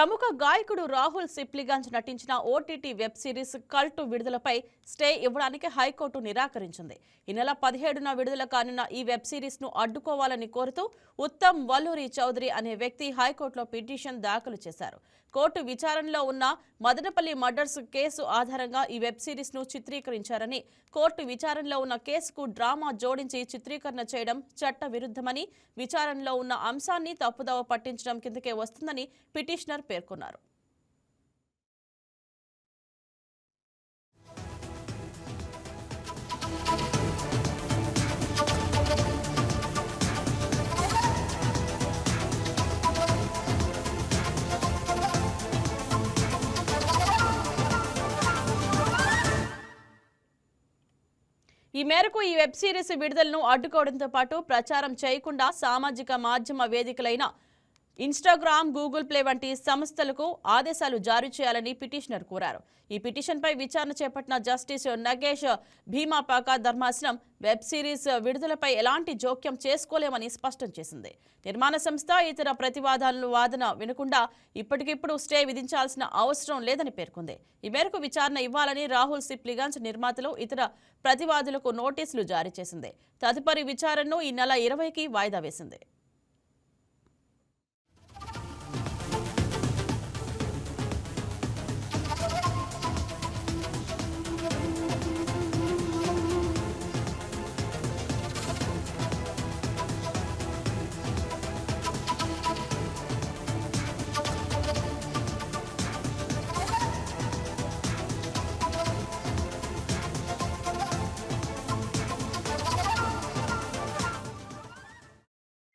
ప్రముఖ గాయకుడు రాహుల్ సిప్లిగంజ్ నటించిన ఓటీటీ వెబ్ సిరీస్ కల్టు విడుదలపై స్టే ఇవ్వడానికి హైకోర్టు నిరాకరించింది. ఈ నెల పదిహేడున విడుదల కానున్న ఈ వెబ్ సిరీస్ను అడ్డుకోవాలని కోరుతూ ఉత్తమ్ వల్లూరి చౌదరి అనే వ్యక్తి హైకోర్టులో పిటిషన్ దాఖలు చేశారు. కోర్టు విచారణలో ఉన్న మదనపల్లి మర్డర్స్ కేసు ఆధారంగా ఈ వెబ్ సిరీస్ను చిత్రీకరించారని కోర్టు విచారణలో ఉన్న కేసుకు డ్రామా జోడించి చిత్రీకరణ చేయడం చట్ట విరుద్ధమని విచారణలో ఉన్న అంశాన్ని తప్పుదవ పట్టించడం కిందకే వస్తుందని పిటిషనర్ పేర్కొన్నారు. ఈ మేరకు ఈ వెబ్ సిరీస్ విడుదలను అడ్డుకోవడంతో పాటు ప్రచారం చేయకుండా సామాజిక మాధ్యమ వేదికలైన ఇన్స్టాగ్రామ్ గూగుల్ ప్లే వంటి సంస్థలకు ఆదేశాలు జారీ చేయాలని పిటిషనర్ కోరారు. ఈ పిటిషన్పై విచారణ చేపట్టిన జస్టిస్ నగేష్ భీమాపాక ధర్మాసనం వెబ్ సిరీస్ విడుదలపై ఎలాంటి జోక్యం చేసుకోలేమని స్పష్టం చేసింది. నిర్మాణ సంస్థ ఇతర ప్రతివాదాలను వాదన వినకుండా ఇప్పటికిప్పుడు స్టే విధించాల్సిన అవసరం లేదని పేర్కొంది. ఈ మేరకు విచారణ ఇవ్వాలని రాహుల్ సిప్లిగంజ్ నిర్మాతలు ఇతర ప్రతివాదులకు నోటీసులు జారీ చేసింది. తదుపరి విచారణను ఈ నెల ఇరవైకి వాయిదా వేసింది.